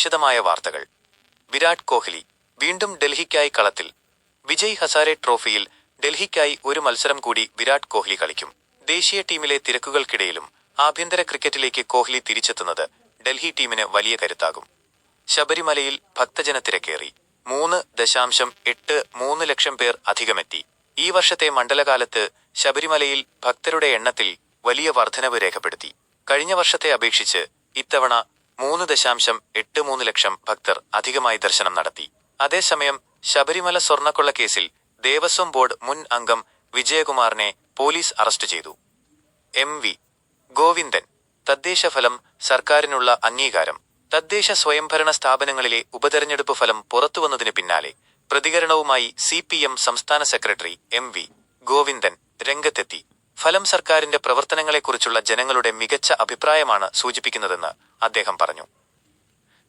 വിശദമായ വാർത്തകൾ. വിരാട് കോഹ്ലി വീണ്ടും ഡൽഹിക്കായി കളത്തിൽ. വിജയ് ഹസാരെ ട്രോഫിയിൽ ഡൽഹിക്കായി ഒരു മത്സരം കൂടി വിരാട് കോഹ്ലി കളിക്കും. ദേശീയ ടീമിലെ തിരക്കുകൾക്കിടയിലും ആഭ്യന്തര ക്രിക്കറ്റിലേക്ക് കോഹ്ലി തിരിച്ചെത്തുന്നത് ഡൽഹി ടീമിന് വലിയ കരുത്താകും. ശബരിമലയിൽ ഭക്തജന തിരക്കേറി. മൂന്ന് ദശാംശം എട്ട് മൂന്ന് ലക്ഷം പേർ അധികമെത്തി. ഈ വർഷത്തെ മണ്ഡലകാലത്ത് ശബരിമലയിൽ ഭക്തരുടെ എണ്ണത്തിൽ വലിയ വർധനവ് രേഖപ്പെടുത്തി. കഴിഞ്ഞ വർഷത്തെ അപേക്ഷിച്ച് ഇത്തവണ മൂന്ന് ദശാംശം എട്ട് മൂന്ന് ലക്ഷം ഭക്തർ അധികമായി ദർശനം നടത്തി. അതേസമയം ശബരിമല സ്വർണക്കൊള്ള കേസിൽ ദേവസ്വം ബോർഡ് മുൻ അംഗം വിജയകുമാറിനെ പോലീസ് അറസ്റ്റ് ചെയ്തു. M V. ഗോവിന്ദൻ. തദ്ദേശ ഫലം സർക്കാരിനുള്ള അംഗീകാരം. തദ്ദേശ സ്വയംഭരണ സ്ഥാപനങ്ങളിലെ ഉപതെരഞ്ഞെടുപ്പ് ഫലം പുറത്തുവന്നതിന് പിന്നാലെ പ്രതികരണവുമായി സി സംസ്ഥാന സെക്രട്ടറി എം വി. ഗോവിന്ദൻ രംഗത്തെത്തി. ഫലം സർക്കാരിന്റെ പ്രവർത്തനങ്ങളെക്കുറിച്ചുള്ള ജനങ്ങളുടെ മികച്ച അഭിപ്രായമാണ് സൂചിപ്പിക്കുന്നതെന്ന് അദ്ദേഹം പറഞ്ഞു.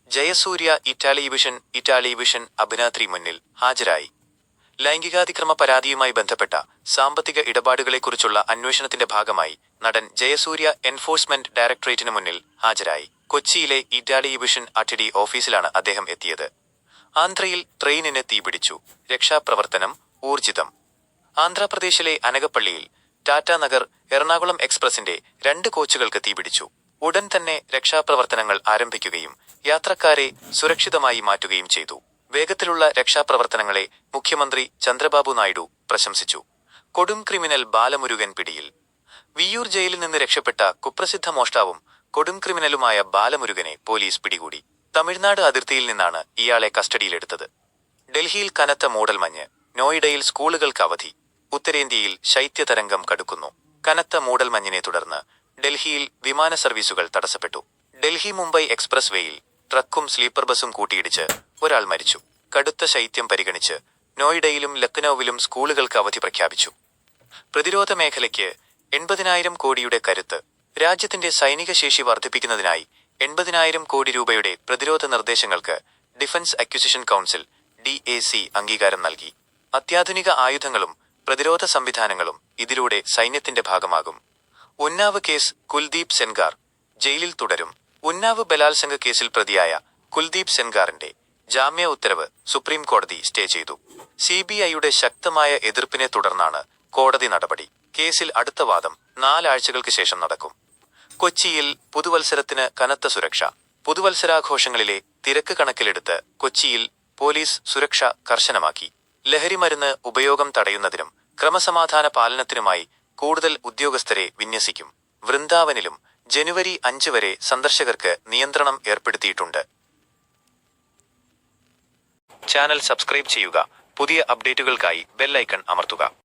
ജയസൂര്യ ഇറ്റാലി വിഷൻ ഇറ്റാലി വിഷൻ അഭിനാത്രി മുന്നിൽ ഹാജരായി. ലൈംഗികാതിക്രമ പരാതിയുമായി ബന്ധപ്പെട്ട സാമ്പത്തിക ഇടപാടുകളെക്കുറിച്ചുള്ള അന്വേഷണത്തിന്റെ ഭാഗമായി നടൻ ജയസൂര്യ എൻഫോഴ്സ്മെന്റ് ഡയറക്ടറേറ്റിന് മുന്നിൽ ഹാജരായി. കൊച്ചിയിലെ ഇറ്റാലി വിഷൻ അട്ടിഡി ഓഫീസിലാണ് അദ്ദേഹം എത്തിയത്. ആന്ധ്രയിൽ ട്രെയിനിന് തീപിടിച്ചു. രക്ഷാപ്രവർത്തനം ഊർജിതം. ആന്ധ്രാപ്രദേശിലെ അനകപ്പള്ളിയിൽ ടാറ്റ നഗർ എറണാകുളം എക്സ്പ്രസിന്റെ രണ്ട് കോച്ചുകൾക്ക് തീപിടിച്ചു. ഉടൻ തന്നെ രക്ഷാപ്രവർത്തനങ്ങൾ ആരംഭിക്കുകയും യാത്രക്കാരെ സുരക്ഷിതമായി മാറ്റുകയും ചെയ്തു. വേഗത്തിലുള്ള രക്ഷാപ്രവർത്തനങ്ങളെ മുഖ്യമന്ത്രി ചന്ദ്രബാബു നായിഡു പ്രശംസിച്ചു. കൊടും ക്രിമിനൽ ബാലമുരുകൻ പിടിയിൽ. വിയൂർ ജയിലിൽ നിന്ന് രക്ഷപ്പെട്ട കുപ്രസിദ്ധ മോഷ്ടാവും കൊടും ക്രിമിനലുമായ ബാലമുരുകനെ പോലീസ് പിടികൂടി. തമിഴ്നാട് അതിർത്തിയിൽ നിന്നാണ് ഇയാളെ കസ്റ്റഡിയിലെടുത്തത്. ഡൽഹിയിൽ കനത്ത മൂടൽമഞ്ഞ് നോയിഡയിൽ സ്കൂളുകൾക്ക് അവധി. ഉത്തരേന്ത്യയിൽ ശൈത്യതരംഗം കടുക്കുന്നു. കനത്ത മൂടൽമഞ്ഞിനെ തുടർന്ന് ഡൽഹിയിൽ വിമാന സർവീസുകൾ തടസ്സപ്പെട്ടു. ഡൽഹി മുംബൈ എക്സ്പ്രസ് വേയിൽ ട്രക്കും സ്ലീപ്പർ ബസും കൂട്ടിയിടിച്ച് ഒരാൾ മരിച്ചു. കടുത്ത ശൈത്യം പരിഗണിച്ച് നോയിഡയിലും ലക്നൌവിലും സ്കൂളുകൾക്ക് അവധി പ്രഖ്യാപിച്ചു. പ്രതിരോധ മേഖലയ്ക്ക് എൺപതിനായിരം കോടിയുടെ കരുത്ത് രാജ്യത്തിന്റെ സൈനിക ശേഷി വർദ്ധിപ്പിക്കുന്നതിനായി എൺപതിനായിരം കോടി രൂപയുടെ പ്രതിരോധ നിർദ്ദേശങ്ങൾക്ക് ഡിഫൻസ് അക്വിസിഷൻ കൗൺസിൽ ഡി അംഗീകാരം നൽകി. അത്യാധുനിക ആയുധങ്ങളും പ്രതിരോധ സംവിധാനങ്ങളും ഇതിലൂടെ സൈന്യത്തിന്റെ ഭാഗമാകും. ഉന്നാവ് കേസ് കുൽദീപ് സെൻഗാർ ജയിലിൽ തുടരും. ഉന്നാവ് ബലാത്സംഗ കേസിൽ പ്രതിയായ കുൽദീപ് സെൻഗാറിന്റെ ജാമ്യ ഉത്തരവ് സുപ്രീം കോടതി സ്റ്റേ ചെയ്തു. സി ബി ഐയുടെ ശക്തമായ എതിർപ്പിനെ തുടർന്നാണ് കോടതി നടപടി. കേസിൽ അടുത്ത വാദം നാലാഴ്ചകൾക്ക് ശേഷം നടക്കും. കൊച്ചിയിൽ പുതുവത്സരത്തിന് കനത്ത സുരക്ഷ. പുതുവത്സരാഘോഷങ്ങളിലെ തിരക്ക് കണക്കിലെടുത്ത് കൊച്ചിയിൽ പോലീസ് സുരക്ഷ കർശനമാക്കി. ലഹരിമരുന്ന് ഉപയോഗം തടയുന്നതിനും ക്രമസമാധാന പാലനത്തിനുമായി കൂടുതൽ ഉദ്യോഗസ്ഥരെ വിന്യസിക്കും. വൃന്ദാവനിലും ജനുവരി അഞ്ച് വരെ സന്ദർശകർക്ക് നിയന്ത്രണം ഏർപ്പെടുത്തിയിട്ടുണ്ട്. ചാനൽ സബ്സ്ക്രൈബ് ചെയ്യുക. പുതിയ അപ്ഡേറ്റുകൾക്കായി ബെല്ലൈക്കൺ അമർത്തുക.